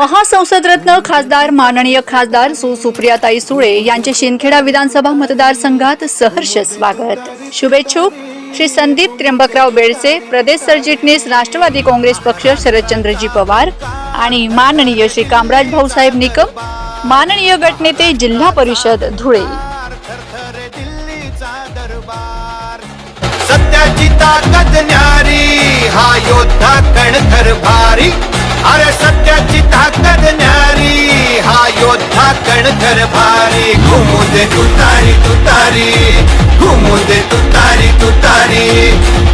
महासंसदरत्न खासदार माननीय खासदार सु. सुप्रियाताई सुळे यांचे शिंदखेडा विधानसभा मतदारसंघात सहर्ष स्वागत. शुभेच्छुक. श्री संदीप त्र्यंबकराव बेडसे प्रदेश सरचिटणीस राष्ट्रवादी काँग्रेस पक्ष शरदचंद्रजी पवार आणि माननीय श्री कामराज भाऊसाहेब निकम माननीय गटनेते जिल्हा परिषद धुळे. सत्याची ताकद न्यारी हा योद्धा कणखर भारी. अरे सत्याची ताकद न्यारी हा योद्धा कणखर भारी. घुमू दे तुतारी तुतारी. घुमू दे तुतारी तुतारी.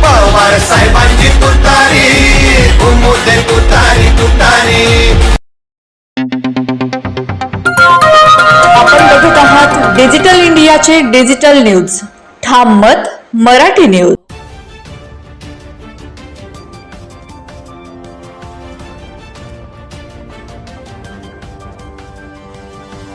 पवार साहेबांची तुतारी. घुमू दे तुतारी तुतारी. आपण बघत आहात डिजिटल इंडियाचे डिजिटल न्यूज. ठाम मत मराठी न्यूज.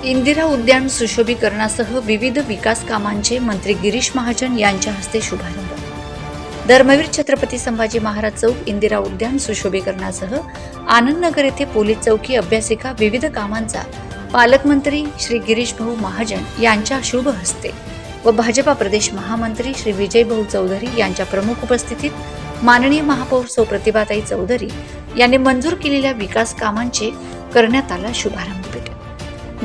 इंदिरा उद्यान सुशोभीकरणासह विविध विकास कामांचे मंत्री गिरीश महाजन यांच्या हस्ते शुभारंभ. धर्मवीर छत्रपती संभाजी महाराज चौक इंदिरा उद्यान सुशोभीकरणासह आनंदनगर येथे पोलीस चौकी अभ्यासिका विविध कामांचा पालकमंत्री श्री गिरीश भाऊ महाजन यांच्या शुभ हस्ते व भाजपा प्रदेश महामंत्री श्री विजय भाऊ चौधरी यांच्या प्रमुख उपस्थितीत माननीय महापौर सौ प्रतिभाताई चौधरी यांनी मंजूर केलेल्या विकास कामांचे करण्यात आला शुभारंभ.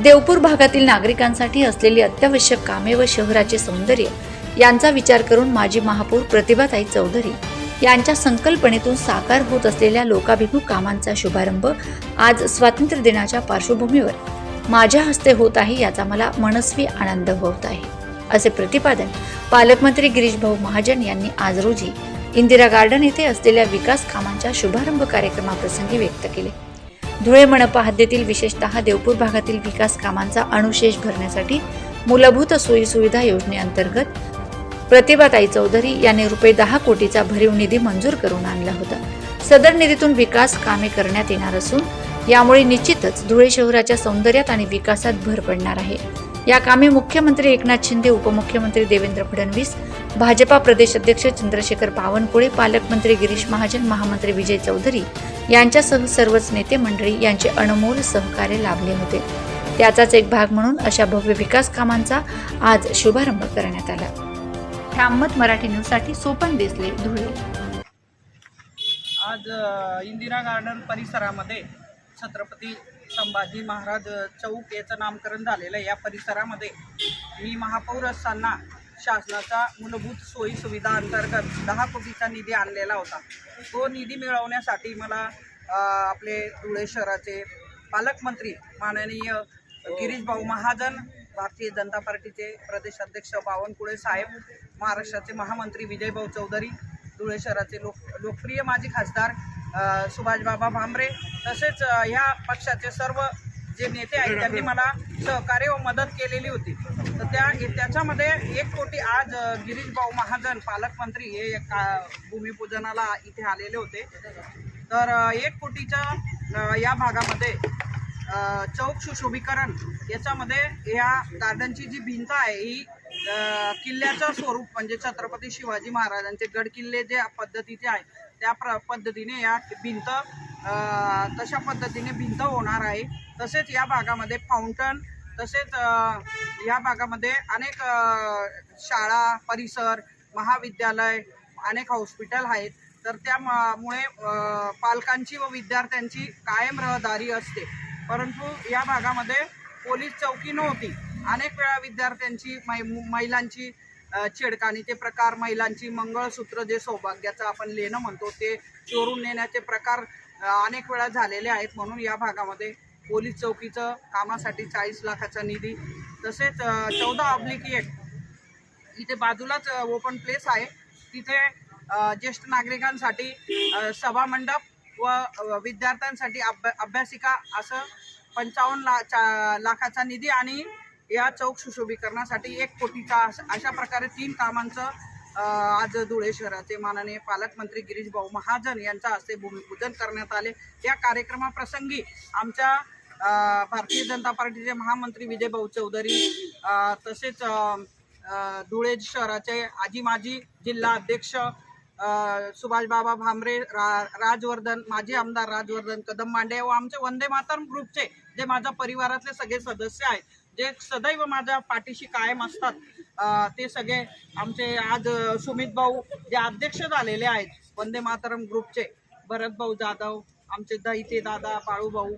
देवपूर भागातील नागरिकांसाठी असलेली अत्यावश्यक कामे व शहराचे सौंदर्य यांचा विचार करून माजी महापौर प्रतिभाताई चौधरी यांच्या संकल्पनेतून साकार होत असलेल्या लोकाभिमुख कामांचा शुभारंभ आज स्वातंत्र्य दिनाच्या पार्श्वभूमीवर माझ्या हस्ते होत आहे याचा मला मनस्वी आनंद होत आहे. असे प्रतिपादन पालकमंत्री गिरीश भाऊ महाजन यांनी आज रोजी इंदिरा गार्डन येथे असलेल्या विकास कामांच्या शुभारंभ कार्यक्रमाप्रसंगी व्यक्त केले. धुळे मनपा हद्दीतील विशेषतः देवपूर भागातील विकास कामांचा अनुशेष भरण्यासाठी मूलभूत सोयीसुविधा योजनेअंतर्गत प्रतिभाताई चौधरी यांनी रुपये दहा कोटीचा भरीव निधी मंजूर करून आणला होता. सदर निधीतून विकास कामे करण्यात येणार असून यामुळे निश्चितच धुळे शहराच्या सौंदर्यात आणि विकासात भर पडणार आहे. या कामे मुख्यमंत्री एकनाथ शिंदे उपमुख्यमंत्री देवेंद्र फडणवीस भाजपा प्रदेश अध्यक्ष चंद्रशेखर बावनकुळे पालकमंत्री गिरीश महाजन महामंत्री विजय चौधरी यांच्यासह सर्वच नेते मंडळी यांचे अनमोल सहकार्य लाभले होते. त्याचाच एक भाग म्हणून अशा भव्य विकास कामांचा आज शुभारंभ करण्यात आला. ठाममत मराठी न्यूजसाठी सोपन देसले धुळे. आज इंदिरा गार्डन परिसरामध्ये छत्रपती संभाजी महाराज चौक याचं नामकरण झालेलं आहे. या परिसरामध्ये मी महापौर असताना शासनाचा मूलभूत सोयी सुविधा अंतर्गत दहा कोटीचा निधी आणलेला होता. तो निधी मिळवण्यासाठी मला आपले धुळे शहराचे पालकमंत्री माननीय गिरीश भाऊ महाजन भारतीय जनता पार्टीचे प्रदेशाध्यक्ष बावनकुळे साहेब महाराष्ट्राचे महामंत्री विजयभाऊ चौधरी धुळे शहराचे लोक लोकप्रिय माजी खासदार सुभाषबाबा भांबरे तसेच ह्या पक्षाचे सर्व जे नेते आहेत त्यांनी मला सहकार्य व मदत केलेली होती. तर त्या त्याच्यामध्ये एक कोटी आज गिरीशभाऊ गिरीश भाऊ महाजन पालकमंत्री हे एका भूमिपूजनाला इथे आलेले होते. तर एक कोटीच्या या भागामध्ये चौक सुशोभीकरण याच्यामध्ये या गार्डनची जी भिंत आहे ही किल्ल्याचं स्वरूप म्हणजे छत्रपती शिवाजी महाराजांचे गड किल्ले जे पद्धतीचे आहे त्या प्र पद्धतीने या भिंत तशा पद्धतीने भिंत होणार आहे. तसेच या भागामध्ये फाउंटन तसेच या भागामध्ये अनेक शाळा परिसर महाविद्यालय अनेक हॉस्पिटल आहेत. तर त्यामुळे पालकांची व विद्यार्थ्यांची कायम रहदारी असते. परंतु या भागामध्ये पोलीस चौकी नव्हती. अनेक वेळा विद्यार्थ्यांची मै महिलांची अ, छेडखानीचे प्रकार महिलांची मंगळसूत्र जे सौभाग्याचं आपण लेणं म्हणतो ते चोरून नेण्याचे प्रकार अनेक वेळा झालेले आहेत म्हणून या भागामध्ये पोलीस चौकीचं कामासाठी चाळीस लाखाचा निधी तसेच चौदा ऑब्लिक एक. इथे बाजूलाच ओपन प्लेस आहे. तिथे ज्येष्ठ नागरिकांसाठी सभामंडप व विद्यार्थ्यांसाठी अभ्या अभ्यासिका असं पंचावन्न ला चा लाखाचा निधी आणि या चौक सुशोभीकरणासाठी एक कोटीचा अशा प्रकारे तीन कामांचं आज धुळे शहराचे माननीय पालकमंत्री गिरीश भाऊ महाजन यांच्या हस्ते भूमिपूजन करण्यात आले. या कार्यक्रमाप्रसंगी आमच्या भारतीय जनता पार्टीचे महामंत्री विजय भाऊ चौधरी तसेच धुळे शहराचे आजी माजी जिल्हा अध्यक्ष सुभाषबाबा भामरे रा राजवर्धन माजी आमदार राजवर्धन कदम मांडे व आमचे वंदे मातरम ग्रुपचे जे माझ्या परिवारातले सगळे सदस्य आहेत जे सदैव माझ्या पाठीशी कायम असतात ते सगळे आमचे आज सुमित भाऊ जे अध्यक्ष झालेले आहेत वंदे मातरम ग्रुपचे भरत भाऊ जाधव आमचे दहिते दादा बाळू भाऊ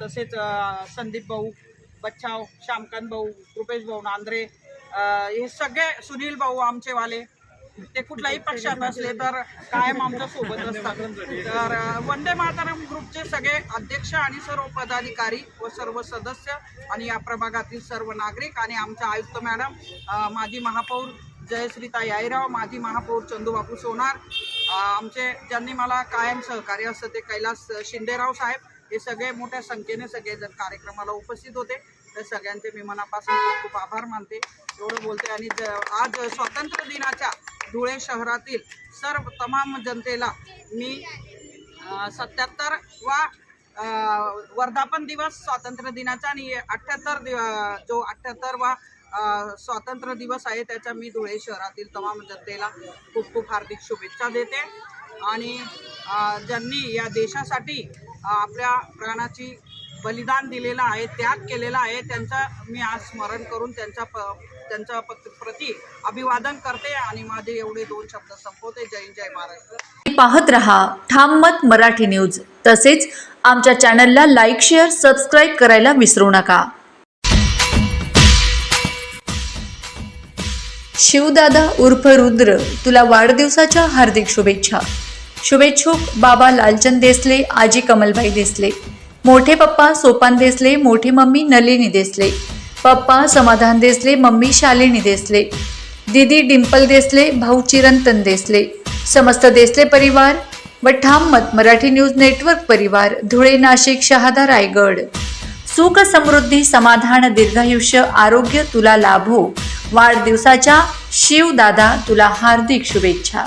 तसेच संदीप भाऊ बच्छाव श्यामकांत भाऊ कृपेश भाऊ नांद्रे हे सगळे सुनील भाऊ आमचेवाले. ते कुठल्याही पक्षात असले तर कायम आमच्यासोबत असतात. तर वंदे मातरम ग्रुपचे सगळे अध्यक्ष आणि सर्व पदाधिकारी व सर्व सदस्य आणि या प्रभागातील सर्व नागरिक आणि आमच्या आयुक्त मॅडम माजी महापौर जयश्रीता याईराव माजी महापौर चंदूबापू सोनार आमचे ज्यांनी मला कायम सहकार्य असतं ते कैलास शिंदेराव साहेब हे सगळे मोठ्या संख्येने सगळेजण कार्यक्रमाला उपस्थित होते. तर सगळ्यांचे मी मनापासून खूप खूप आभार मानते. एवढं बोलते आणि ज- आज स्वातंत्र्य दिनाच्या धुळे शहरातील सर्व तमाम जनतेला मी सत्याहत्तर वा वर्धापन दिवस स्वातंत्र्य दिनाचा आणि अठ्ठ्याहत्तर दिव जो अठ्ठ्याहत्तर वा स्वातंत्र्य दिवस आहे त्याच्या मी धुळे शहरातील तमाम जनतेला खूप खूप हार्दिक शुभेच्छा देते. आणि ज्यांनी या देशासाठी आपल्या प्राणाची बलिदान दिलेलं आहे त्याग केलेला आहे. त्यांचा मी आज स्मरण करून त्यांच्या प त्यांच्या प- प्रती अभिवादन करते आणि माझे एवढे दोन शब्द संपवते. जय जय महाराष्ट्र. पाहत रहा ठाम मत मराठी न्यूज. तसेच आमच्या चॅनलला लाईक शेअर सबस्क्राईब करायला विसरू नका. शिवदादा उर्फ रुद्र तुला वाढदिवसाच्या हार्दिक शुभेच्छा. शुभेच्छुक बाबा लालचंद देसले आजी कमलबाई देसले. मोठे पप्पा सोपान देसले मोठी मम्मी नलिनी देसले. पप्पा समाधान देसले मम्मी शालिनी देसले. दीदी डिंपल देसले भाऊ चिरंतन देसले. समस्त देसले परिवार व ठाम मत मराठी न्यूज नेटवर्क परिवार धुळे नाशिक शहादा रायगड. सुख समृद्धी समाधान दीर्घायुष्य आरोग्य तुला लाभो. वाढदिवसाच्या शिवदादा तुला हार्दिक शुभेच्छा.